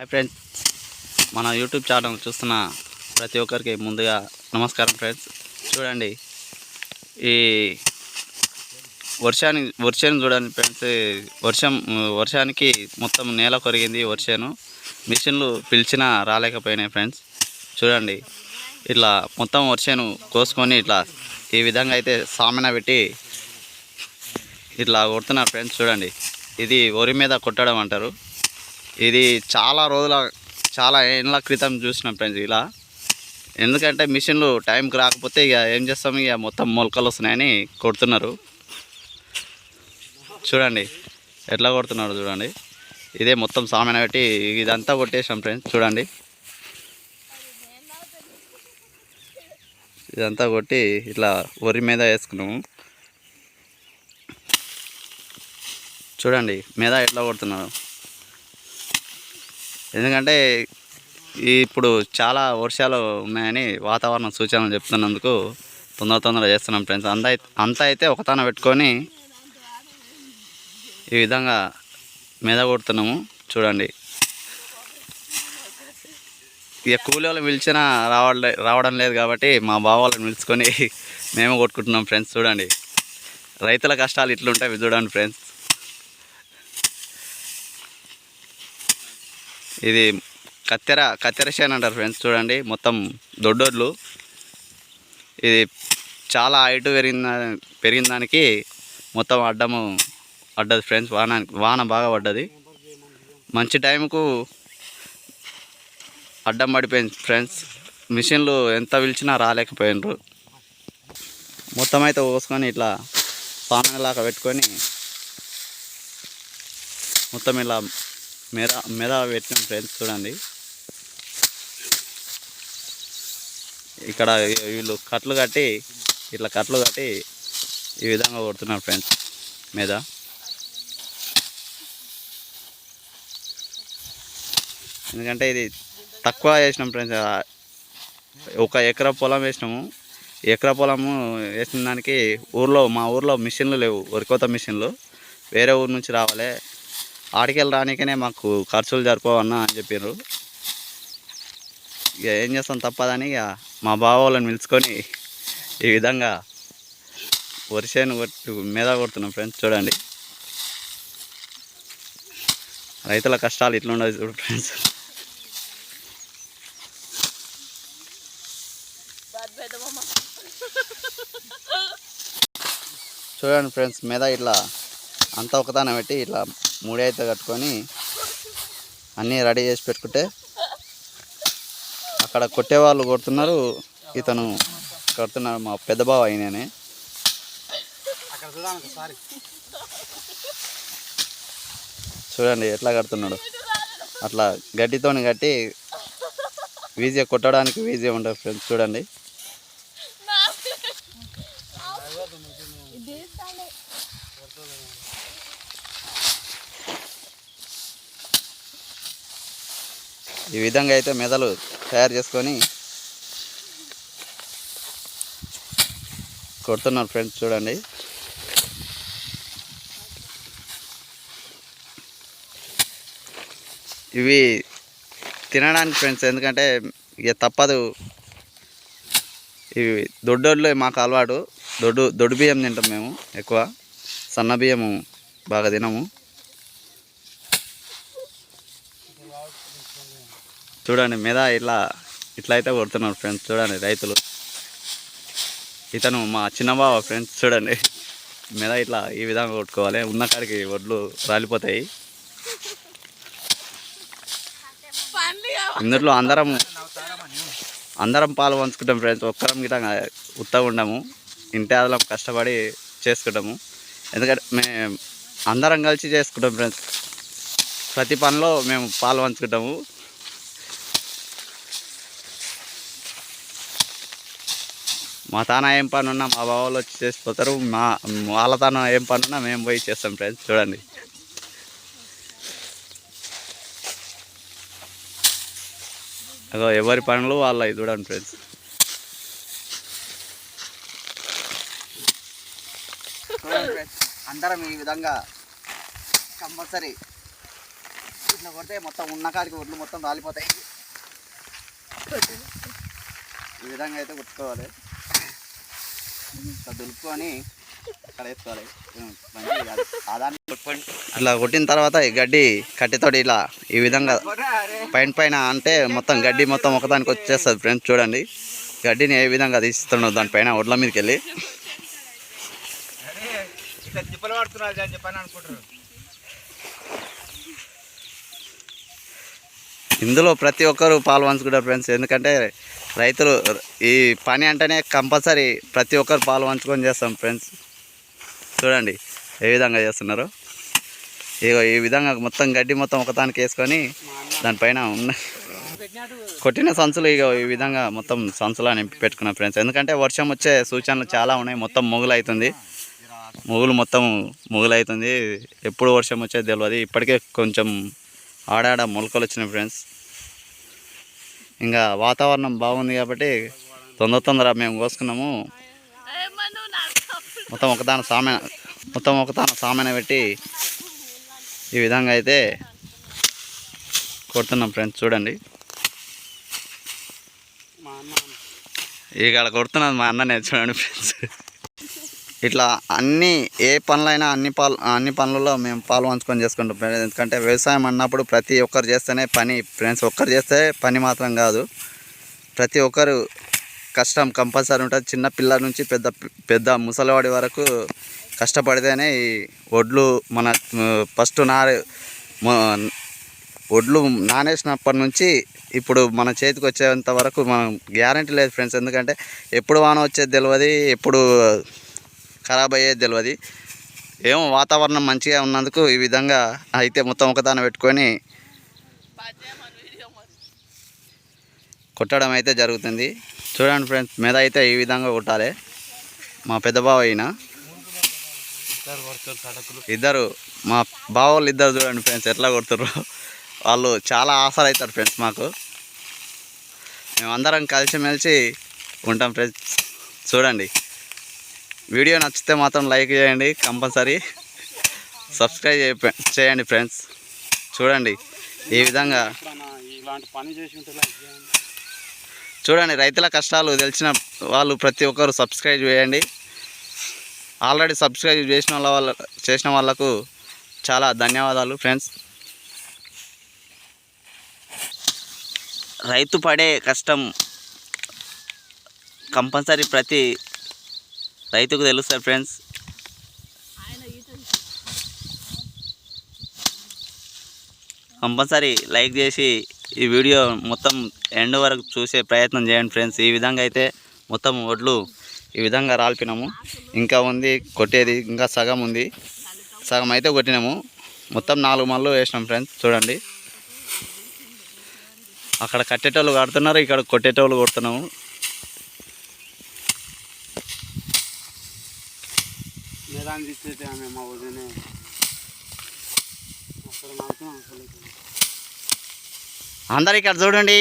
Hi friends. మన YouTube channel చూస్తున్న ప్రతి ఒక్కరికి ముందుగా నమస్కారం ఫ్రెండ్స్. చూడండి ఈ వర్షానికి వర్షాన్ని చూడండి ఫ్రెండ్స్. వర్షం వర్షానికి మొత్తం నేల కొరిగింది వర్షాను. మిషన్లు పిలిచినా రాలేకపోయినాయి ఫ్రెండ్స్. చూడండి ఇట్లా మొత్తం వర్షాను కోసుకొని ఇట్లా ఈ విధంగా అయితే సామెన పెట్టి ఇట్లా కొడుతున్నారు ఫ్రెండ్స్. చూడండి ఇది వరి మీద కొట్టడం అంటారు. ఇది చాలా రోజుల చాలా ఏళ్ళ క్రితం చూసిన ఫ్రెండ్స్ ఇలా. ఎందుకంటే మిషన్లు టైంకి రాకపోతే ఇక ఏం చేస్తాం ఇక మొత్తం మొలకలు వస్తున్నాయని కొడుతున్నారు. చూడండి ఎట్లా కొడుతున్నారు చూడండి. ఇదే మొత్తం సామాన్ పెట్టి ఇదంతా కొట్టేసాం ఫ్రెండ్స్ చూడండి. ఇదంతా కొట్టి ఇట్లా వరి మీద వేసుకున్నాము. చూడండి మీద ఎట్లా కొడుతున్నారు. ఎందుకంటే ఇప్పుడు చాలా వర్షాలు ఉన్నాయని వాతావరణ సూచనలు చెప్తున్నందుకు తొందర తొందర చేస్తున్నాం ఫ్రెండ్స్. అంత అయి- అంతా అయితే ఒకతాన పెట్టుకొని ఈ విధంగా మీద కొడుతున్నాము. చూడండి. ఇక కూలి వాళ్ళు పిలిచినా రావడం రావడం లేదు కాబట్టి మా బావ వాళ్ళని పిలుచుకొని మేము కొట్టుకుంటున్నాం ఫ్రెండ్స్. చూడండి. రైతుల కష్టాలు ఇట్లుంటాయి చూడండి ఫ్రెండ్స్. ఇది కత్తెర కత్తెర షేన్ అంటారు ఫ్రెండ్స్ చూడండి. మొత్తం దొడ్డోడ్లు. ఇది చాలా హైట్ పెరిగిన పెరిగిన దానికి మొత్తం అడ్డము పడ్డది ఫ్రెండ్స్ వాన వాన బాగా పడ్డది. మంచి టైంకు అడ్డం పడిపోయింది ఫ్రెండ్స్ మిషన్లు ఎంత పిలిచినా రాలేకపోయినరు మొత్తం అయితే పోసుకొని ఇట్లా పానలాగా పెట్టుకొని మొత్తం ఇలా మెద మెద పెట్టిన ఫ్రెండ్స్ చూడండి. ఇక్కడ వీళ్ళు కట్లు కట్టి ఇట్లా కట్లు కట్టి ఈ విధంగా కొడుతున్నారు ఫ్రెండ్స్ మీద ఎందుకంటే ఇది తక్కువ వేసినాం ఫ్రెండ్స్ ఒక ఎకరా పొలం వేసినాము. ఎకరా పొలము వేసిన దానికి ఊర్లో మా ఊర్లో మిషన్లు లేవు వరికోత మిషన్లు. వేరే ఊరు నుంచి రావాలి. ఆడికెళ్ళి రానికనే మాకు ఖర్చులు సరిపోవన్నా అని చెప్పారు ఇక ఏం చేస్తాం తప్పదని ఇక మా బావ వాళ్ళని పిలుచుకొని ఈ విధంగా వరిసేను కొట్టి మీద కొడుతున్నాం ఫ్రెండ్స్ చూడండి. రైతుల కష్టాలు ఇట్లుండదు చూడు ఫ్రెండ్స్. చూడండి ఫ్రెండ్స్ మీద ఇట్లా అంతా ఒకదాన పెట్టి ఇట్లా మూడైతే కట్టుకొని అన్నీ రెడీ చేసి పెట్టుకుంటే అక్కడ కొట్టేవాళ్ళు కొడుతున్నారు. ఇతను కడుతున్నాడు మా పెద్ద బావ అయిననే. చూడండి ఎట్లా కడుతున్నాడు. అట్లా గడ్డితోని కట్టి వీజీ కొట్టడానికి వీజీ ఉంటుంది ఫ్రెండ్స్ చూడండి. ఈ విధంగా అయితే మెదలు తయారు చేసుకొని కొడుతున్నారు ఫ్రెండ్స్ చూడండి. ఇవి తినడానికి ఫ్రెండ్స్ ఎందుకంటే ఇక తప్పదు. ఇవి దొడ్డోళ్ళు మాకు అలవాటు. దొడ్డు దొడ్డు బియ్యం తింటాం మేము ఎక్కువ. సన్న బియ్యము బాగా తినము. చూడండి మీద ఇట్లా ఇట్లా అయితే కొడుతున్నారు ఫ్రెండ్స్ చూడండి రైతులు. ఇతను మా చిన్న బావ ఫ్రెండ్స్ చూడండి. మీద ఇట్లా ఈ విధంగా కొట్టుకోవాలి. ఉన్న కాడికి వడ్లు రాలిపోతాయి. ఇందులో అందరం అందరం పాలు పంచుకుంటాం ఫ్రెండ్స్ ఒక్కరం గిట ఉత్తగా ఉండము. ఇంటి ఆదలం కష్టపడి చేసుకుంటాము. ఎందుకంటే మేము అందరం కలిసి చేసుకుంటాం ఫ్రెండ్స్ ప్రతి పనిలో మేము పాలు పంచుకుంటాము. మా తాన ఏం పని ఉన్నా మా బావాళ్ళు వచ్చి చేసిపోతారు మా వాళ్ళ తాన ఏం పని ఉన్నా మేము పోయి చేస్తాం ఫ్రెండ్స్ చూడండి. అదో ఎవరి పనులు వాళ్ళ చూడండి ఫ్రెండ్స్. అందరం ఈ విధంగా కంపల్సరీ ఇట్లా కొడితే మొత్తం ఉన్న కాడికి ఒడ్లు మొత్తం రాలిపోతాయి. ఈ విధంగా అయితే కుట్టుకోవాలి దులుపుకొని అట్లా కొట్టిన తర్వాత ఈ గడ్డి కట్టెతోటి ఇలా ఈ విధంగా పైన పైన అంటే మొత్తం గడ్డి మొత్తం ఒకదానికి వచ్చేస్తుంది ఫ్రెండ్స్ చూడండి. గడ్డిని ఏ విధంగా తీస్తున్నావు దానిపైన ఒడ్ల మీదకి వెళ్ళి. ఇందులో ప్రతి ఒక్కరు పాలు పంచుకుంటారు ఫ్రెండ్స్ ఎందుకంటే రైతులు ఈ పని అంటేనే కంపల్సరీ ప్రతి ఒక్కరు పాలు పంచుకొని చేస్తాం ఫ్రెండ్స్. చూడండి ఏ విధంగా చేస్తున్నారు. ఇగో ఈ విధంగా మొత్తం గడ్డి మొత్తం ఒకదానికి వేసుకొని దానిపైన ఉన్న కొట్టిన సంచులు ఇక ఈ విధంగా మొత్తం సంచులా నింపి పెట్టుకున్నాం ఫ్రెండ్స్. ఎందుకంటే వర్షం వచ్చే సూచనలు చాలా ఉన్నాయి మొత్తం మొగులవుతుంది మొగులు మొత్తం మొగులవుతుంది ఎప్పుడు వర్షం వచ్చేది తెలియదు ఇప్పటికే కొంచెం ఆడాడ మొలకలు వచ్చినాయి ఫ్రెండ్స్. ఇంకా వాతావరణం బాగుంది కాబట్టి తొందర తొందర మేము కోసుకున్నాము. మొత్తం ఒకదాని సామెన మొత్తం ఒకదాని సామెన పెట్టి ఈ విధంగా అయితే కొడుతున్నాం ఫ్రెండ్స్ చూడండి. ఇక కొడుతున్నది మా అన్ననే చూడండి ఫ్రెండ్స్. ఇట్లా అన్ని ఏ పనులైనా అన్ని పాలు అన్ని పనులలో మేము పాలు పంచుకొని చేసుకుంటాం ఫ్రెండ్స్. ఎందుకంటే వ్యవసాయం అన్నప్పుడు ప్రతి ఒక్కరు చేస్తేనే పని ఫ్రెండ్స్. ఒక్కరు చేస్తే పని మాత్రం కాదు. ప్రతి ఒక్కరు కష్టం కంపల్సరీ ఉంటుంది. చిన్న పిల్లల నుంచి పెద్ద పెద్ద ముసలివాడి వరకు కష్టపడితేనే ఈ ఒడ్లు మన ఫస్ట్ నారు ఒడ్లు నానేసినప్పటి నుంచి ఇప్పుడు మన చేతికి వచ్చేంత వరకు మనం గ్యారంటీ లేదు ఫ్రెండ్స్. ఎందుకంటే ఎప్పుడు వాన వచ్చేది తెలియదు ఎప్పుడు ఖరాబ్ అయ్యేది తెలియదు ఏమో వాతావరణం మంచిగా ఉన్నందుకు ఈ విధంగా అయితే మొత్తం ఒకదాన పెట్టుకొని కొట్టడం అయితే జరుగుతుంది. చూడండి ఫ్రెండ్స్ మీద అయితే ఈ విధంగా కొట్టాలి. మా పెద్ద బావ అయిన ఇద్దరు మా బావ వాళ్ళు ఇద్దరు చూడండి ఫ్రెండ్స్ ఎట్లా కొడుతుర్రు. వాళ్ళు చాలా ఆసలు అవుతారు ఫ్రెండ్స్ మాకు. మేమందరం కలిసిమెలిసి ఉంటాం ఫ్రెండ్స్. చూడండి. వీడియో నచ్చితే మాత్రం లైక్ చేయండి కంపల్సరీ సబ్స్క్రైబ్ చేయ- చేయండి ఫ్రెండ్స్. చూడండి ఈ విధంగా. చూడండి రైతుల కష్టాలు తెలిసిన వాళ్ళు ప్రతి ఒక్కరు సబ్స్క్రైబ్ చేయండి. ఆల్రెడీ సబ్స్క్రైబ్ చేసిన వాళ్ళ వాళ్ళ చేసిన వాళ్ళకు చాలా ధన్యవాదాలు ఫ్రెండ్స్. రైతు పడే కష్టం కంపల్సరీ ప్రతి రైతుకు తెలుస్తుంది ఫ్రెండ్స్. కంపల్సరీ లైక్ చేసి ఈ వీడియో మొత్తం ఎండ్ వరకు చూసే ప్రయత్నం చేయండి ఫ్రెండ్స్. ఈ విధంగా అయితే మొత్తం ఒడ్లు ఈ విధంగా రాల్పినాము. ఇంకా ఉంది కొట్టేది ఇంకా సగం ఉంది. సగం అయితే కొట్టినాము. మొత్తం నాలుగు మళ్ళు వేసినాం ఫ్రెండ్స్ చూడండి. అక్కడ కట్టేటోళ్ళు కడుతున్నారు ఇక్కడ కొట్టేటోళ్ళు కొడుతున్నాము. మేదాన్ని తీసేది ఆమె మా వదినే అందరు ఇక్కడ చూడండి.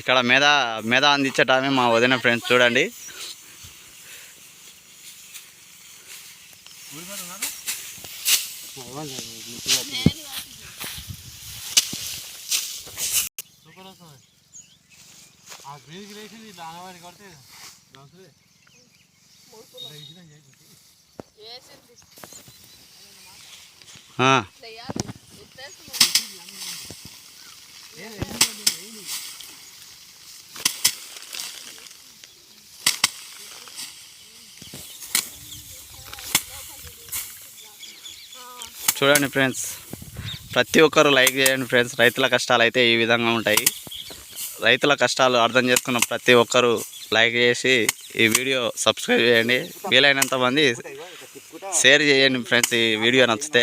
ఇక్కడ మీద మీద అందించటమే మా వదిన ఫ్రెండ్స్ చూడండి. ఆ గ్రీన్కి వేసింది ఇట్లా అనవాడి కొడితే అవసరం ఆ, చూడండి ఫ్రెండ్స్ ప్రతి ఒక్కరు లైక్ చేయండి ఫ్రెండ్స్. రైతుల కష్టాలు అయితే ఈ విధంగా ఉంటాయి. రైతుల కష్టాలు అర్థం చేసుకున్న ప్రతి ఒక్కరు లైక్ చేసి ఈ వీడియో సబ్స్క్రైబ్ చేయండి. వీలైనంత మంది షేర్ చేయండి ఫ్రెండ్స్ ఈ వీడియో నచ్చితే.